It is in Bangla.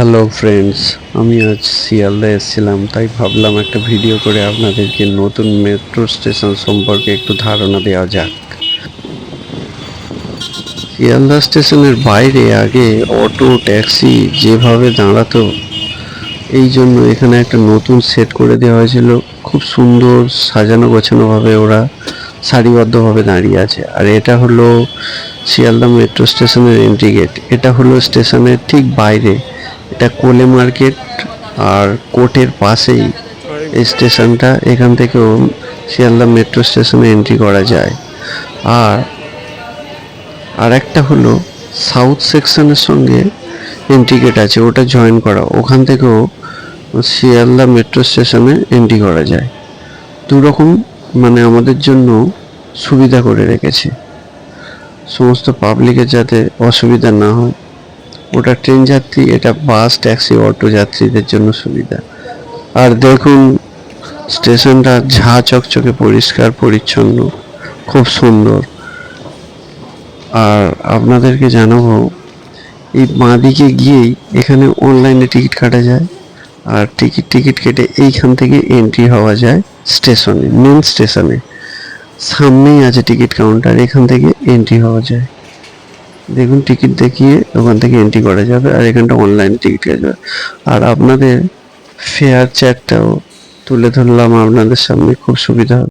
হ্যালো ফ্রেন্ডস আমি আজ শিয়ালদা এসেছিলাম, তাই ভাবলাম একটা ভিডিও করে আপনাদেরকে নতুন মেট্রো স্টেশন সম্পর্কে একটু ধারণা দেওয়া যাক। শিয়ালদা স্টেশনের বাইরে আগে অটো, ট্যাক্সি যেভাবে দাঁড়াতো, এই জন্য এখানে একটা নতুন সেট করে দেওয়া হয়েছিল। খুব সুন্দর সাজানো গোছানোভাবে ওরা সারিবদ্ধভাবে দাঁড়িয়ে আছে। আর এটা হলো শিয়ালদা মেট্রো স্টেশনের এন্ট্রি গেট এটা হলো স্টেশনের ঠিক বাইরে। এটা কোলে মার্কেট আর কোর্টের পাশেই স্টেশনটা, এখান থেকেও শিয়ালদা মেট্রো স্টেশনে এন্ট্রি করা যায়। আর আর একটা হলো সাউথ সেকশনের সঙ্গে এন্ট্রি গেট আছে, ওটা জয়েন করা। ওখান থেকেও শিয়ালদা মেট্রো স্টেশনে এন্ট্রি করা যায়। দু রকম মানে আমাদের জন্য সুবিধা করে রেখেছে। সমস্ত পাবলিকের যাতে অসুবিধা না হয় ওটা ট্রেন যাত্রী, এটা বাস, ট্যাক্সি, অটো যাত্রীদের জন্য সুবিধা। আর দেখুন, স্টেশনটা ঝা চকচকে পরিষ্কার, পরিচ্ছন্ন, খুব সুন্দর। আর আপনাদেরকে জানাব, এই বাঁদিকে গিয়েই এখানে অনলাইনে টিকিট কাটা যায়, আর টিকিট টিকিট কেটে এইখান থেকে এন্ট্রি হওয়া যায় স্টেশনে মেন স্টেশনে সামনেই আছে টিকিট কাউন্টার এখান থেকে এন্ট্রি হওয়া যায়। দেখুন টিকিট দেখিয়ে ওখান থেকে এন্ট্রি করা যাবে আর এখানটা অনলাইন টিকিট কাটা যাবে। আর আপনাদের ফেয়ার চ্যাটটাও তুলে ধরলাম, আপনাদের সামনে খুব সুবিধা হবে।